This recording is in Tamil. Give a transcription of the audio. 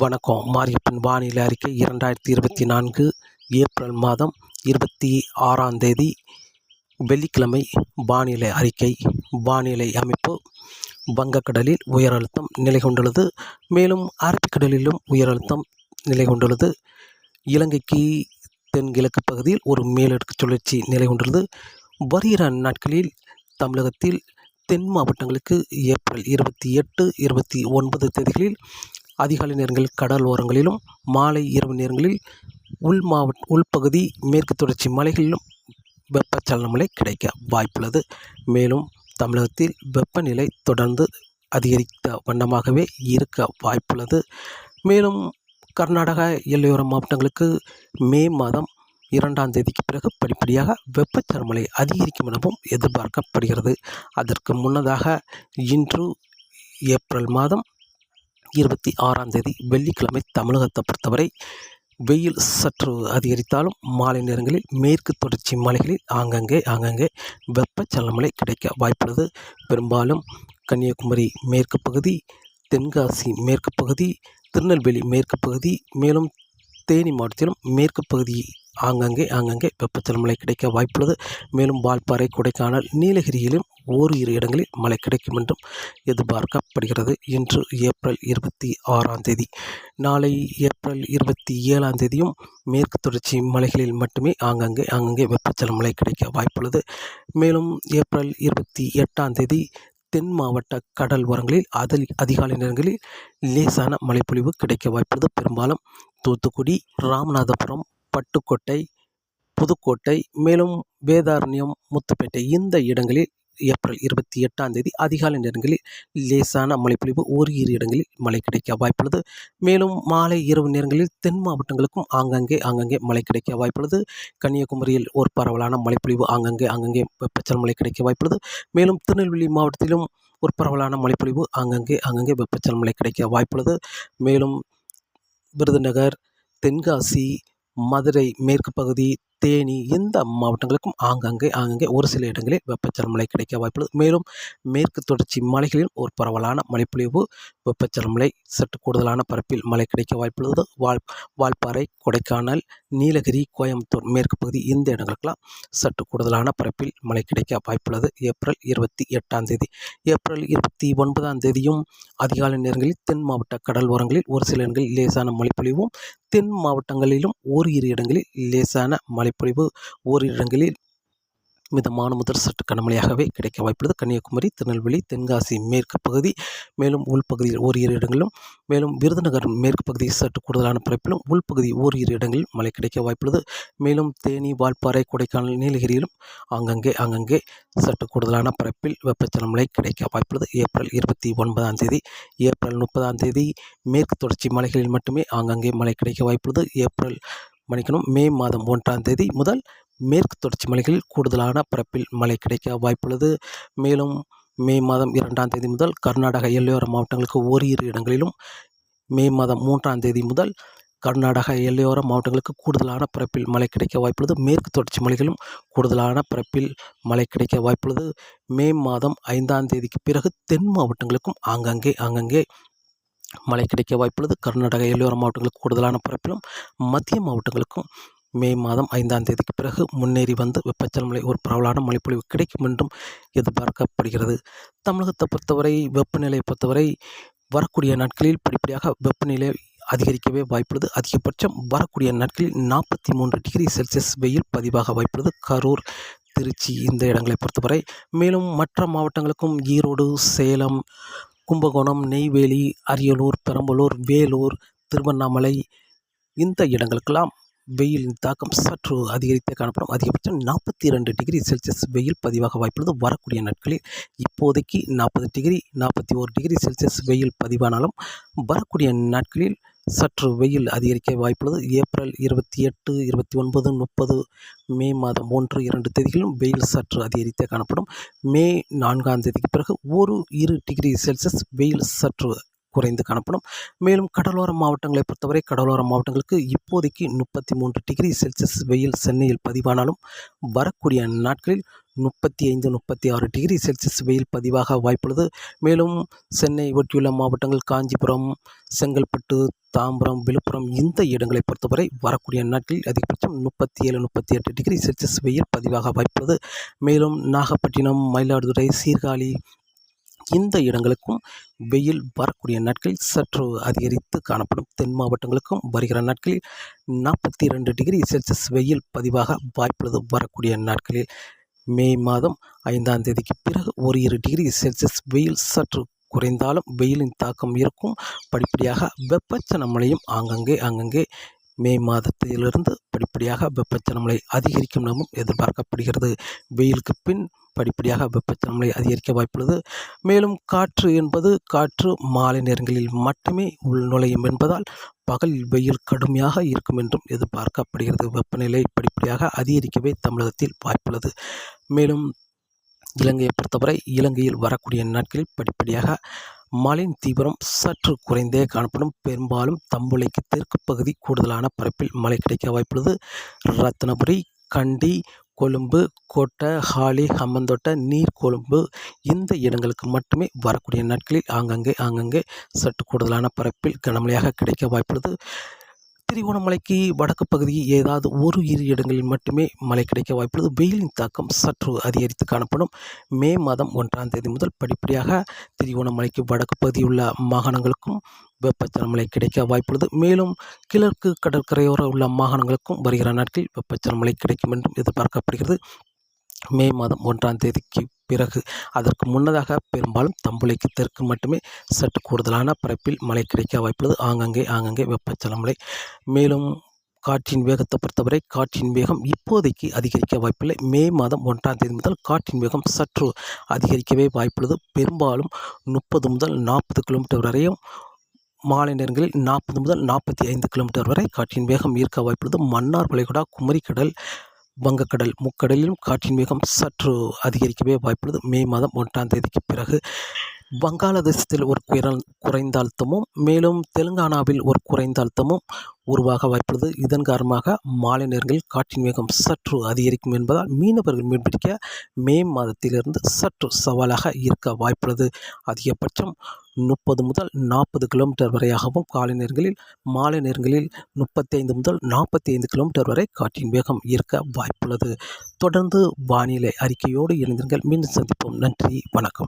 வணக்கம். மாரியப்பன் வானிலை அறிக்கை இரண்டாயிரத்தி இருபத்தி நான்கு ஏப்ரல் மாதம் இருபத்தி ஆறாம் தேதி வெள்ளிக்கிழமை வானிலை அறிக்கை. வானிலை அமைப்பு வங்கக்கடலில் உயர் அழுத்தம் நிலை கொண்டுள்ளது மேலும் அரபிக்கடலிலும் உயர் அழுத்தம் நிலை கொண்டுள்ளது இலங்கைக்கு தென்கிழக்கு பகுதியில் ஒரு மேலடுக்கு சுழற்சி நிலை கொண்டுள்ளது வருகிற நாட்களில் தமிழகத்தில் தென் மாவட்டங்களுக்கு ஏப்ரல் இருபத்தி எட்டு இருபத்தி ஒன்பது தேதிகளில் அதிகாலை நேரங்களில் கடல் ஓரங்களிலும் மாலை இரவு நேரங்களில் உள் மாவட்ட உள்பகுதி மேற்கு தொடர்ச்சி மலைகளிலும் வெப்பச்சலன மழை கிடைக்க வாய்ப்புள்ளது. மேலும் தமிழகத்தில் வெப்பநிலை தொடர்ந்து அதிகரித்த வண்ணமாகவே இருக்க வாய்ப்புள்ளது. மேலும் கர்நாடக எல்லையோர மாவட்டங்களுக்கு மே மாதம் இரண்டாம் தேதிக்கு பிறகு படிப்படியாக வெப்பச்சலமலை அதிகரிக்கும் எனவும் எதிர்பார்க்கப்படுகிறது. அதற்கு முன்னதாக இன்று ஏப்ரல் மாதம் இருபத்தி ஆறாம் தேதி வெள்ளிக்கிழமை தமிழகத்தை பொறுத்தவரை வெயில் சற்று அதிகரித்தாலும் மாலை நேரங்களில் மேற்கு தொடர்ச்சி மலைகளில் ஆங்கங்கே ஆங்கங்கே வெப்பச்சலமலை கிடைக்க வாய்ப்புள்ளது. பெரும்பாலும் கன்னியாகுமரி மேற்கு பகுதி தென்காசி மேற்கு பகுதி திருநெல்வேலி மேற்கு பகுதி மேலும் தேனி மாவட்டத்திலும் மேற்கு பகுதி ஆங்கங்கே ஆங்கங்கே வெப்பச்சலன மழை கிடைக்க வாய்ப்புள்ளது. மேலும் வால்பாறை கொடைக்கானல் நீலகிரியிலும் ஓரிரு இடங்களில் மழை கிடைக்கும் என்றும் எதிர்பார்க்கப்படுகிறது. இன்று ஏப்ரல் இருபத்தி ஆறாம் தேதி. நாளை ஏப்ரல் இருபத்தி ஏழாம் தேதியும் மேற்கு தொடர்ச்சி மலைகளில் மட்டுமே ஆங்கங்கே ஆங்கங்கே வெப்பச்சல மழை கிடைக்க வாய்ப்புள்ளது. மேலும் ஏப்ரல் இருபத்தி எட்டாம் தேதி தென் மாவட்ட கடல் ஓரங்களில் அதில் அதிகாலை நேரங்களில் லேசான மழைப்பொழிவு கிடைக்க வாய்ப்புள்ளது. பெரும்பாலும் தூத்துக்குடி ராமநாதபுரம் பட்டுக்கோட்டை புதுக்கோட்டை மேலும் வேதாரண்யம் முத்துப்பேட்டை இந்த இடங்களில் ஏப்ரல் இருபத்தி எட்டாம் தேதி அதிகாலை நேரங்களில் லேசான மழைப்பொழிவு ஓரிரு இடங்களில் மழை கிடைக்க வாய்ப்புள்ளது. மேலும் மாலை இரவு நேரங்களில் தென் மாவட்டங்களுக்கும் ஆங்காங்கே ஆங்காங்கே மழை கிடைக்க வாய்ப்புள்ளது. கன்னியாகுமரியில் ஒரு பரவலான மழைப்பொழிவு ஆங்காங்கே ஆங்காங்கே வெப்பச்சல் மழை கிடைக்க வாய்ப்புள்ளது. மேலும் திருநெல்வேலி மாவட்டத்திலும் ஒரு பரவலான மழைப்பொழிவு ஆங்காங்கே ஆங்காங்கே வெப்பச்சல் மழை கிடைக்க வாய்ப்புள்ளது. மேலும் விருதுநகர் தென்காசி மதுரை மேற்கு பகுதி தேனி இந்த மாவட்டங்களுக்கும் ஆங்காங்கே ஆங்காங்கே ஒரு சில இடங்களில் வெப்பச்சலன மழை கிடைக்க வாய்ப்புள்ளது. மேலும் மேற்கு தொடர்ச்சி மலைகளில் ஒரு பரவலான மழைப்பொழிவு வெப்பச்சலன மழை சற்று கூடுதலான பரப்பில் மழை கிடைக்க வாய்ப்புள்ளது. வால் வால்பாறை கொடைக்கானல் நீலகிரி கோயம்புத்தூர் மேற்கு பகுதி இந்த இடங்களுக்கெல்லாம் சற்று கூடுதலான பரப்பில் மழை கிடைக்க வாய்ப்புள்ளது. ஏப்ரல் இருபத்தி எட்டாம் தேதி. ஏப்ரல் இருபத்தி ஒன்பதாம் தேதியும் அதிகாலை நேரங்களில் தென் மாவட்ட கடல் ஓரங்களில் ஒரு சில இடங்களில் லேசான மழைப்பொழிவும் தென் மாவட்டங்களிலும் ஓரிரு இடங்களில் லேசான மழைப்பொழிவு ஓரிரு இடங்களில் மிதமான முதல் சற்று கனமழையாகவே கிடைக்க வாய்ப்புள்ளது. கன்னியாகுமரி திருநெல்வேலி தென்காசி மேற்கு பகுதி மேலும் உள்பகுதியில் ஓரிரு இடங்களிலும் மேலும் விருதுநகர் மேற்கு பகுதி சற்று கூடுதலான பரப்பிலும் உள்பகுதி ஓரிரு இடங்களில் மழை கிடைக்க வாய்ப்புள்ளது. மேலும் தேனி வால்பாறை கொடைக்கானல் நீலகிரியிலும் ஆங்கங்கே அங்கங்கே சற்று கூடுதலான பரப்பில் வெப்பச்சலம் மழை கிடைக்க வாய்ப்புள்ளது. ஏப்ரல் இருபத்தி ஒன்பதாம் தேதி ஏப்ரல் முப்பதாம் தேதி மேற்கு தொடர்ச்சி மலைகளில் மட்டுமே ஆங்காங்கே மழை கிடைக்க வாய்ப்புள்ளது. ஏப்ரல் மன்னிக்கணும். மே மாதம் ஒன்றாம் தேதி முதல் மேற்கு தொடர்ச்சி மலைகளில் கூடுதலான பரப்பில் மழை கிடைக்க வாய்ப்புள்ளது. மேலும் மே மாதம் இரண்டாம் தேதி முதல் கர்நாடக எல்லையோர மாவட்டங்களுக்கு ஓரிரு இடங்களிலும் மே மாதம் மூன்றாம் தேதி முதல் கர்நாடக எல்லையோர மாவட்டங்களுக்கு கூடுதலான பரப்பில் மழை கிடைக்க வாய்ப்புள்ளது. மேற்கு தொடர்ச்சி மலைகளும் கூடுதலான பரப்பில் மழை கிடைக்க வாய்ப்புள்ளது. மே மாதம் ஐந்தாம் தேதிக்கு பிறகு தென் மாவட்டங்களுக்கும் ஆங்காங்கே ஆங்காங்கே மழை கிடைக்க வாய்ப்புள்ளது. கர்நாடக எல்லோர மாவட்டங்களுக்கு கூடுதலான பரப்பிலும் மத்திய மாவட்டங்களுக்கும் மே மாதம் ஐந்தாம் தேதிக்கு பிறகு முன்னேறி வந்து வெப்பச்சல் மழை ஒரு பரவலான மழைப்பொழிவு கிடைக்கும் என்றும் எதிர்பார்க்கப்படுகிறது. தமிழகத்தை பொறுத்தவரை வெப்பநிலையை பொறுத்தவரை வரக்கூடிய நாட்களில் படிப்படியாக வெப்பநிலை அதிகரிக்கவே வாய்ப்புள்ளது. அதிகபட்சம் வரக்கூடிய நாட்களில் நாற்பத்தி மூன்று டிகிரி செல்சியஸ் வெயில் பதிவாக வாய்ப்புள்ளது. கரூர் திருச்சி இந்த இடங்களை பொறுத்தவரை. மேலும் மற்ற மாவட்டங்களுக்கும் ஈரோடு சேலம் கும்பகோணம் நெய்வேலி அரியலூர் பெரம்பலூர் வேலூர் திருவண்ணாமலை. இந்த இடங்களுக்கெல்லாம் வெயிலின் தாக்கம் சற்று அதிகரித்தே காணப்படும். அதிகபட்சம் நாற்பத்தி இரண்டு டிகிரி செல்சியஸ் வெயில் பதிவாக வாய்ப்புள்ளது. வரக்கூடிய நாட்களில் இப்போதைக்கு நாற்பது டிகிரி நாற்பத்தி ஓரு டிகிரி செல்சியஸ் வெயில் பதிவானாலும் வரக்கூடிய நாட்களில் சற்று வெயில் அதிகரிக்க வாய்ப்புள்ளது. ஏப்ரல் இருபத்தி எட்டு இருபத்தி ஒன்பது முப்பது மே மாதம் ஒன்று இரண்டு தேதிகளிலும் வெயில் சற்று அதிகரித்தே காணப்படும். மே நான்காம் தேதிக்கு பிறகு ஒரு இரு டிகிரி செல்சியஸ் வெயில் சற்று குறைந்து காணப்படும். மேலும் கடலோர மாவட்டங்களை பொறுத்தவரை கடலோர மாவட்டங்களுக்கு இப்போதைக்கு முப்பத்தி மூன்று டிகிரி செல்சியஸ் வெயில் சென்னையில் பதிவானாலும் வரக்கூடிய நாட்களில் முப்பத்தி ஐந்து முப்பத்தி ஆறு டிகிரி செல்சியஸ் வெயில் பதிவாக வாய்ப்புள்ளது. மேலும் சென்னை ஒட்டியுள்ள மாவட்டங்கள் காஞ்சிபுரம் செங்கல்பட்டு தாம்பரம் விழுப்புரம் இந்த இடங்களை பொறுத்தவரை வரக்கூடிய நாட்களில் அதிகபட்சம் முப்பத்தி ஏழு முப்பத்தி எட்டு டிகிரி செல்சியஸ் வெயில் பதிவாக வாய்ப்புள்ளது. மேலும் நாகப்பட்டினம் மயிலாடுதுறை சீர்காழி இந்த இடங்களுக்கும் வெயில் வரக்கூடிய நாட்களில் சற்று அதிகரித்து காணப்படும். தென் மாவட்டங்களுக்கும் வருகிற நாட்களில் நாற்பத்தி ரெண்டு டிகிரி செல்சியஸ் வெயில் பதிவாக வாய்ப்புள்ளது. வரக்கூடிய நாட்களில் மே மாதம் ஐந்தாம் தேதிக்கு பிறகு ஒரு இரு டிகிரி செல்சியஸ் வெயில் சற்று குறைந்தாலும் வெயிலின் தாக்கம் இருக்கும். படிப்படியாக வெப்பச்சனமழையும் ஆங்கங்கே அங்கங்கே மே மாதத்திலிருந்து படிப்படியாக வெப்பச்சனமழை அதிகரிக்கும் எனவும் எதிர்பார்க்கப்படுகிறது. வெயிலுக்கு பின் படிப்படியாக வெப்பச்சலன அதிகரிக்க வாய்ப்புள்ளது. மேலும் காற்று என்பது காற்று மாலை நேரங்களில் மட்டுமே உள்நுழையும் என்பதால் பகலில் வெயில் கடுமையாக இருக்கும் என்றும் எதிர்பார்க்கப்படுகிறது. வெப்பநிலை படிப்படியாக அதிகரிக்கவே தமிழகத்தில் வாய்ப்புள்ளது. மேலும் இலங்கையை பொறுத்தவரை இலங்கையில் வரக்கூடிய நாட்களில் படிப்படியாக மழையின் தீவிரம் சற்று குறைந்தே காணப்படும். பெரும்பாலும் தம்புளைக்கு தெற்கு பகுதி கூடுதலான பரப்பில் மழை கிடைக்க வாய்ப்புள்ளது. ரத்னபுரி கண்டி கொழும்பு கோட்டை ஹாலி ஹம்மந்தோட்டை நீர்கொழும்பு இந்த இடங்களுக்கு மட்டுமே வரக்கூடிய நாட்களில் ஆங்கங்கே ஆங்கங்கே சற்று கூடுதலான பரப்பில் கனமழையாக கிடைக்க வாய்ப்புள்ளது. திரிகோணமலைக்கு வடக்கு பகுதியில் ஏதாவது ஒரு இரு இடங்களில் மட்டுமே மழை கிடைக்க வாய்ப்புள்ளது. வெயிலின் தாக்கம் சற்று அதிகரித்து காணப்படும். மே மாதம் ஒன்றாம் தேதி முதல் படிப்படியாக திரிகோணமலைக்கு வடக்கு பகுதியுள்ள மாகாணங்களுக்கும் வெப்பச்சலமலை கிடைக்க வாய்ப்புள்ளது. மேலும் கிழக்கு கடற்கரையோர உள்ள மாகாணங்களுக்கும் வருகிற நாட்களில் வெப்பச்சலமலை கிடைக்கும் என்றும் எதிர்பார்க்கப்படுகிறது. மே மாதம் ஒன்றாம் தேதிக்கு பிறகு அதற்கு முன்னதாக பெரும்பாலும் தம்புளைக்கு தெற்கு மட்டுமே சற்று கூடுதலான பரப்பில் மழை கிடைக்க வாய்ப்புள்ளது. ஆங்கங்கே ஆங்கங்கே வெப்பச்சலமலை மேலும் காற்றின் வேகத்தை பொறுத்தவரை காற்றின் வேகம் இப்போதைக்கு அதிகரிக்க வாய்ப்பில்லை. மே மாதம் ஒன்றாம் தேதி முதல் காற்றின் வேகம் சற்று அதிகரிக்கவே வாய்ப்புள்ளது. பெரும்பாலும் முப்பது முதல் நாற்பது கிலோமீட்டர் வரையும் மாலை நேரங்களில் நாற்பது முதல் நாற்பத்தி ஐந்து கிலோமீட்டர் வரை காற்றின் வேகம் ஈர்க்க வாய்ப்புள்ளது. மன்னார் வளைகுடா குமரிக்கடல் வங்கக்கடல் முக்கடலிலும் காற்றின் வேகம் சற்று அதிகரிக்கவே வாய்ப்புள்ளது. மே மாதம் ஒன்றாம் தேதிக்கு பிறகு வங்காளதேசத்தில் ஒரு குயரல் குறைந்த அழுத்தமும் மேலும் தெலுங்கானாவில் ஒரு குறைந்த அழுத்தமும் உருவாக வாய்ப்புள்ளது. இதன் காரணமாக மாலை நேரங்களில் காற்றின் வேகம் சற்று அதிகரிக்கும் என்பதால் மீனவர்கள் மீன்பிடிக்க மே மாதத்திலிருந்து சற்று சவாலாக இருக்க வாய்ப்புள்ளது. அதிகபட்சம் முப்பது முதல் நாற்பது கிலோமீட்டர் வரையாகவும் காலை நேரங்களில் மாலை நேரங்களில் முப்பத்தைந்து முதல் நாற்பத்தி ஐந்து கிலோமீட்டர் வரை காற்றின் வேகம் இருக்க வாய்ப்புள்ளது. தொடர்ந்து வானிலை அறிக்கையோடு இணைந்திருங்கள். மீண்டும் சந்திப்போம். நன்றி. வணக்கம்.